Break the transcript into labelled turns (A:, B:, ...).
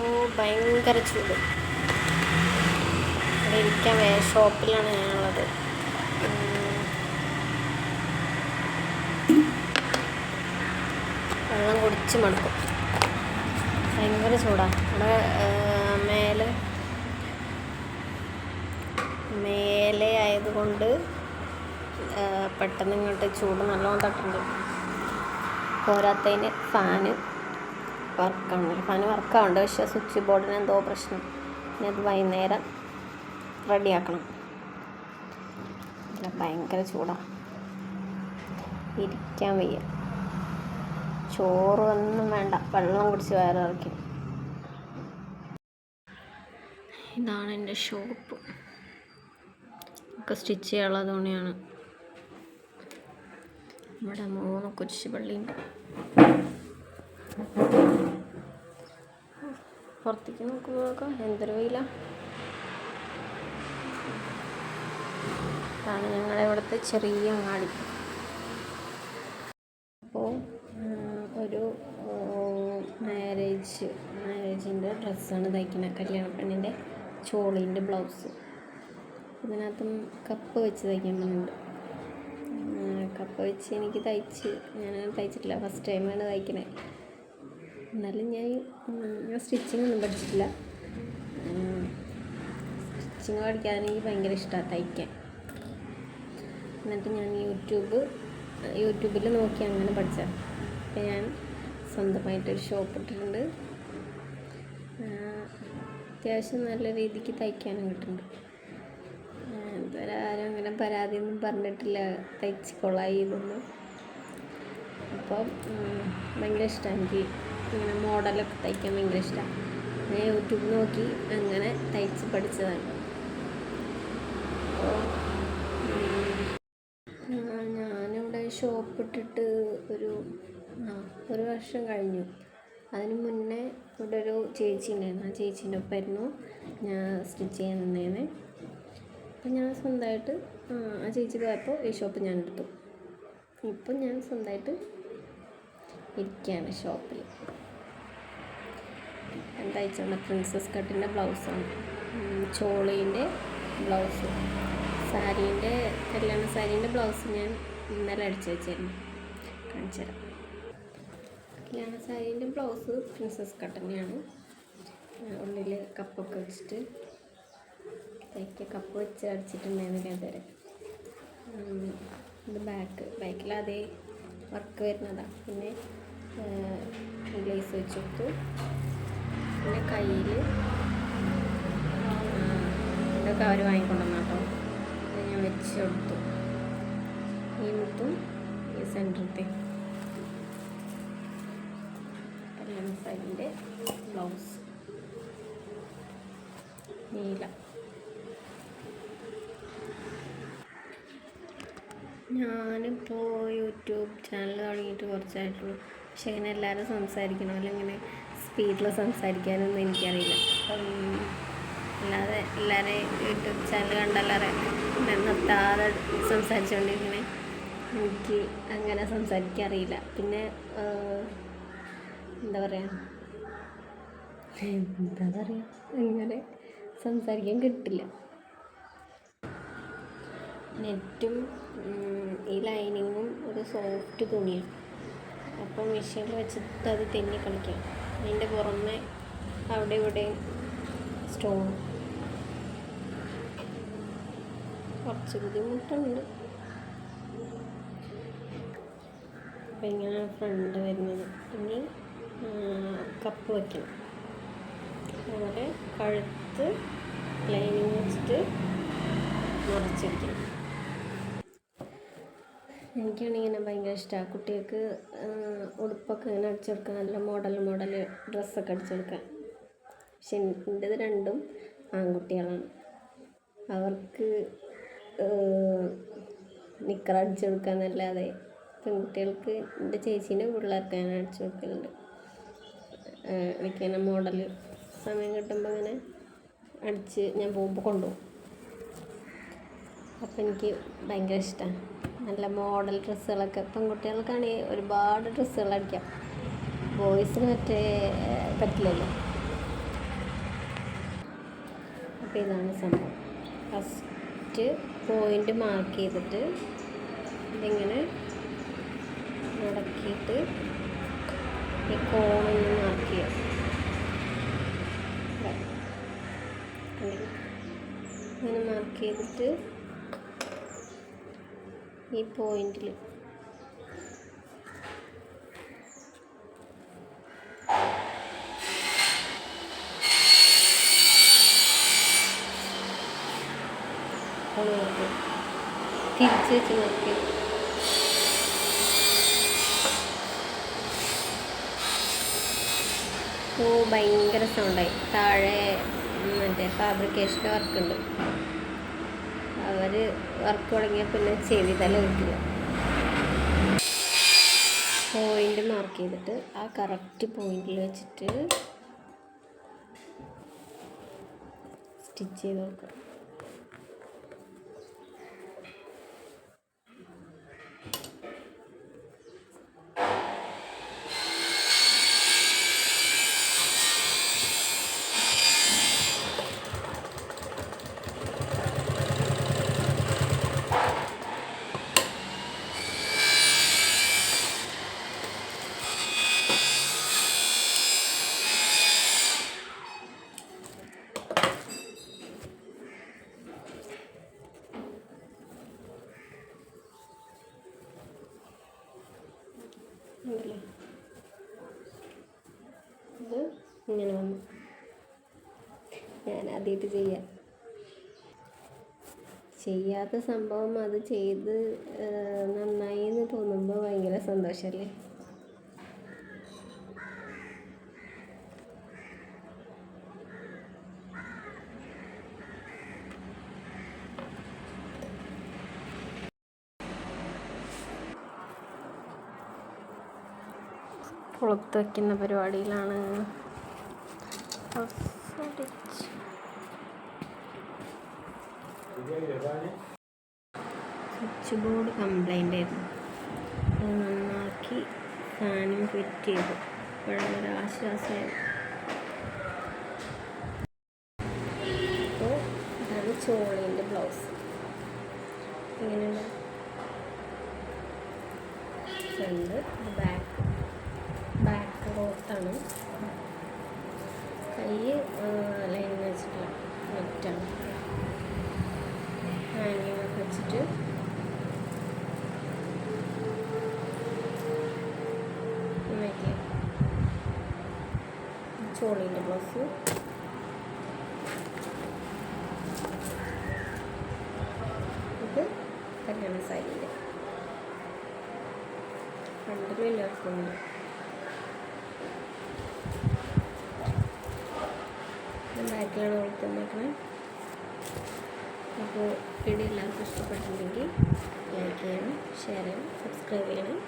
A: ഓ ഭയങ്കര ചൂട്. ഇവിടെ ഇരിക്കാൻ വേ ഷോപ്പിലാണ് ഞാനുള്ളത്. വെള്ളം കുടിച്ച് മടുക്കും ഭയങ്കര ചൂടാണ് ഇവിടെ മേലെ മേലെ ആയതുകൊണ്ട് പെട്ടെന്ന് ഇങ്ങോട്ട് ചൂട് നല്ലോണം തട്ടുണ്ട് പോരാത്തതിന് ഫാന്. വർക്കാണ്. ഫാന് വർക്കാവുണ്ട് പക്ഷേ സ്വിച്ച് ബോർഡിന് എന്തോ പ്രശ്നം. ഇനി അത് വൈകുന്നേരം റെഡിയാക്കണം. ഇല്ല ഭയങ്കര ചൂടാണ് ഇരിക്കാൻ വയ്യ. ചോറ് ഒന്നും വേണ്ട. വെള്ളം കുടിച്ച് വയറിറക്കി ഇതാണ് എന്റെ ഷോപ്പ്. ഒക്കെ സ്റ്റിച്ച് ചെയ്യാനുള്ള തുണിയാണ്. ഇവിടെ മൂന്ന് കുരിശുപള്ളിയുണ്ട്. പുറത്തേക്ക് നോക്കുമ്പോൾ എന്തൊരു വെയില. അതാണ് ഞങ്ങളുടെ ഇവിടുത്തെ ചെറിയ അങ്ങാടി. അപ്പോൾ ഒരു മാരേജ് മാരേജിന്റെ ഡ്രസ്സാണ് തയ്ക്കുന്നത് കല്യാണ പെണ്ണിന്റെ ചോളീന്റെ ബ്ലൗസ് ഇതിനകത്തും കപ്പ് വെച്ച് തയ്ക്കേണ്ടതുണ്ട്. കപ്പ് വെച്ച് എനിക്ക് തയ്ച്ച് ഞാൻ തയ്ച്ചിട്ടില്ല. ഫസ്റ്റ് ടൈമാണ് തയ്ക്കണേ. എന്നാലും ഞാൻ ഞാൻ സ്റ്റിച്ചിങ് ഒന്നും പഠിച്ചിട്ടില്ല. സ്റ്റിച്ചിങ് പഠിക്കാൻ ഭയങ്കര ഇഷ്ടമാണ് തയ്ക്കാൻ. എന്നിട്ട് ഞാൻ യൂട്യൂബ് യൂട്യൂബിൽ നോക്കി അങ്ങനെ പഠിച്ചത്. അപ്പം ഞാൻ സ്വന്തമായിട്ടൊരു ഷോപ്പ് ഇട്ടിട്ടുണ്ട്. അത്യാവശ്യം നല്ല രീതിക്ക് തയ്ക്കാനും കിട്ടുന്നുണ്ട്. ഇതുവരെ ആരും അങ്ങനെ പരാതിയൊന്നും പറഞ്ഞിട്ടില്ല. തയ്ച്ച് കൊളായി ഇതൊന്നും. അപ്പം ഭയങ്കര ഇഷ്ടമാണ് എനിക്ക് ഇങ്ങനെ മോഡലൊക്കെ തയ്ക്കാൻ ഭയങ്കര ഇഷ്ടമാണ് ഞാൻ യൂട്യൂബ് നോക്കി അങ്ങനെ തയ്ച്ച് പഠിച്ചതാണ്. ഞാനിവിടെ ഷോപ്പ് ഇട്ടിട്ട് ഒരു ഒരു വർഷം കഴിഞ്ഞു. അതിന് മുന്നേ ഇവിടെ ഒരു ചേച്ചി ഉണ്ടായിരുന്നു. ആ ചേച്ചീന്റെ ഒപ്പമായിരുന്നു ഞാൻ സ്റ്റിച്ച് ചെയ്യാൻ നിന്നേനെ അപ്പം ഞാൻ സ്വന്തമായിട്ട് ആ ചേച്ചി പോയപ്പോൾ ഈ ഷോപ്പ് ഞാൻ എടുത്തു. ഇപ്പം ഞാൻ സ്വന്തമായിട്ട് ഇരിക്കുകയാണ് ഷോപ്പിൽ. തയ്ച്ചുകൊണ്ട് പ്രിൻസസ് കട്ടിന്റെ ബ്ലൗസാണ് ചോളീന്റെ ബ്ലൗസ് സാരീന്റെ കല്യാണ സാരീന്റെ ബ്ലൗസ് ഞാൻ ഇന്നലെ അടിച്ചു വെച്ചായിരുന്നു കാണിച്ചു തരാം. കല്യാണ സാരീന്റെ ബ്ലൗസ് പ്രിൻസസ് കട്ട് തന്നെയാണ്. ഉള്ളിൽ കപ്പൊക്കെ വെച്ചിട്ട് തയ്ക്ക് കപ്പ് വെച്ച് അടിച്ചിട്ടുണ്ടായിരുന്നില്ല ഇതുവരെ ഇത് ബാക്ക് ബാക്കിൽ അതേ വർക്ക് വരുന്നതാണ് പിന്നെ ഗ്ലേസ് വെച്ച് കൊടുത്തു. പിന്നെ കയ്യിൽ ഇതൊക്കെ അവർ വാങ്ങിക്കൊണ്ടുവന്ന കേട്ടോ ഇത് ഞാൻ വെച്ച് കൊടുത്തു. ഈ മുത്തും ഈ സെന്ററത്തെ. കല്യാണ ബ്ലൗസ്. നീല. ഞാനിപ്പോൾ യൂട്യൂബ് ചാനൽ തുടങ്ങിയിട്ട് കുറച്ചായിട്ടുള്ളൂ. പക്ഷേ ഇങ്ങനെ എല്ലാവരും സംസാരിക്കണമല്ലോ ഇങ്ങനെ സ്പീഡിൽ സംസാരിക്കാനൊന്നും എനിക്കറിയില്ല. അല്ലാതെ എല്ലാവരെയും യൂട്യൂബ് ചാനൽ കണ്ടല്ലാതെ ഇങ്ങനെ നിർത്താതെ സംസാരിച്ചുകൊണ്ടിരിക്കണേ എനിക്ക് അങ്ങനെ സംസാരിക്കാൻ അറിയില്ല പിന്നെ എന്താ പറയുക എന്താ പറയുക അങ്ങനെ സംസാരിക്കാൻ കിട്ടില്ല. നെറ്റും ഈ ലൈനിങ്ങും ഒരു സോഫ്റ്റ് തുണിയാണ് അപ്പോൾ മെഷീനിൽ വെച്ചിട്ട് അത് തെന്നി കളിക്കാം. അതിന്റെ പുറമെ അവിടെ ഇവിടെയും സ്റ്റോൺ. കുറച്ച് ബുദ്ധിമുട്ടുണ്ട്. അപ്പം ഇങ്ങനെ ഫ്രണ്ട് വരുന്നത്. ഇനി കപ്പ് വയ്ക്കണം അതുപോലെ കഴുത്ത് ലൈനിങ് വെച്ചിട്ട് നിറച്ചിരിക്കണം എനിക്കാണെങ്കിൽ ഇങ്ങനെ ഭയങ്കര ഇഷ്ടമാണ് കുട്ടികൾക്ക് ഉടുപ്പൊക്കെ ഇങ്ങനെ അടിച്ചെടുക്കാൻ നല്ല മോഡൽ മോഡൽ ഡ്രസ്സൊക്കെ അടിച്ചെടുക്കാൻ പക്ഷെ എന്റെത് രണ്ടും ആൺകുട്ടികളാണ്. അവർക്ക് നിക്കർ അടിച്ചു കൊടുക്കാന്നല്ലാതെ പെൺകുട്ടികൾക്ക് എന്റെ ചേച്ചീന്റെ കൂടുതലൊക്കെ ഞാൻ അടിച്ചു കൊടുക്കലുണ്ട്. എനിക്കിങ്ങനെ മോഡൽ സമയം കിട്ടുമ്പോൾ ഇങ്ങനെ അടിച്ച് ഞാൻ പോകുമ്പോൾ കൊണ്ടുപോകും. അപ്പം എനിക്ക് ഭയങ്കര ഇഷ്ടമാണ് നല്ല മോഡൽ ഡ്രസ്സുകളൊക്കെ. പെൺകുട്ടികൾക്കാണെങ്കിൽ ഒരുപാട് ഡ്രസ്സുകൾ അടിക്കാം. ബോയ്സിന് മറ്റേ പറ്റില്ലല്ലോ. അപ്പോൾ ഇതാണ് സംഭവം. ഫസ്റ്റ് പോയിന്റ് മാർക്ക് ചെയ്തിട്ട് ഇതിങ്ങനെ മടക്കിയിട്ട് ഈ കോണൊന്ന് മാർക്ക് ചെയ്യാം? അങ്ങനെ മാർക്ക് ചെയ്തിട്ട് ഈ പോയിന്റിൽ തിരിച്ച് വെച്ച് നോക്കി. ഓ ഭയങ്കര സൗണ്ടായി താഴെ മറ്റേ ഫാബ്രിക്കേഷന്റെ വർക്ക് ഉണ്ട്. അവർ വർക്ക് തുടങ്ങിയ പിന്നെ ചെവി കിട്ടില്ല. പോയിന്റ് മാർക്ക് ചെയ്തിട്ട് ആ കറക്റ്റ് പോയിന്റിൽ വെച്ചിട്ട് സ്റ്റിച്ച് ചെയ്ത് നോക്കാം ഉണ്ടല്ലേ? ഇത് ഇങ്ങനെ വന്നു. ഞാൻ ആദ്യമായിട്ട് ചെയ്യാം. ചെയ്യാത്ത സംഭവം അത് ചെയ്ത് നന്നായി എന്ന് തോന്നുമ്പോൾ ഭയങ്കര സന്തോഷമല്ലേ പുറത്ത് വയ്ക്കുന്ന പരിപാടിയിലാണ്. സ്വിച്ച് ബോർഡ് കംപ്ലൈന്റ് ആയിരുന്നു. അത് നന്നാക്കി ഫാനും ഫിറ്റ് ചെയ്തു. വളരെ ആശ്വാസമായിരുന്നു അപ്പോൾ അതാണ് ചോളീന്റെ ബ്ലൗസ് ഇങ്ങനെയുള്ള ഫ്രണ്ട് ബാക്ക് ക്ലോത്താണ് കൈ ലൈൻ വെച്ചിട്ടില്ല നെറ്റാണ് ഹാങ്ങിങ് ഒക്കെ വെച്ചിട്ട്. ചോളീന്റെ ബ്ലൗസ് ഇത് കല്യാണ സാരിയിൽ ഫ്രണ്ടിലും എല്ലാവർക്കും ബാക്കിലാണ് കൊടുത്തന്നേക്കണേ അപ്പോൾ വീഡിയോ എല്ലാവർക്കും ഇഷ്ടപ്പെട്ടിട്ടുണ്ടെങ്കിൽ ലൈക്ക് ചെയ്യണം ഷെയർ ചെയ്യണം സബ്സ്ക്രൈബ് ചെയ്യണം.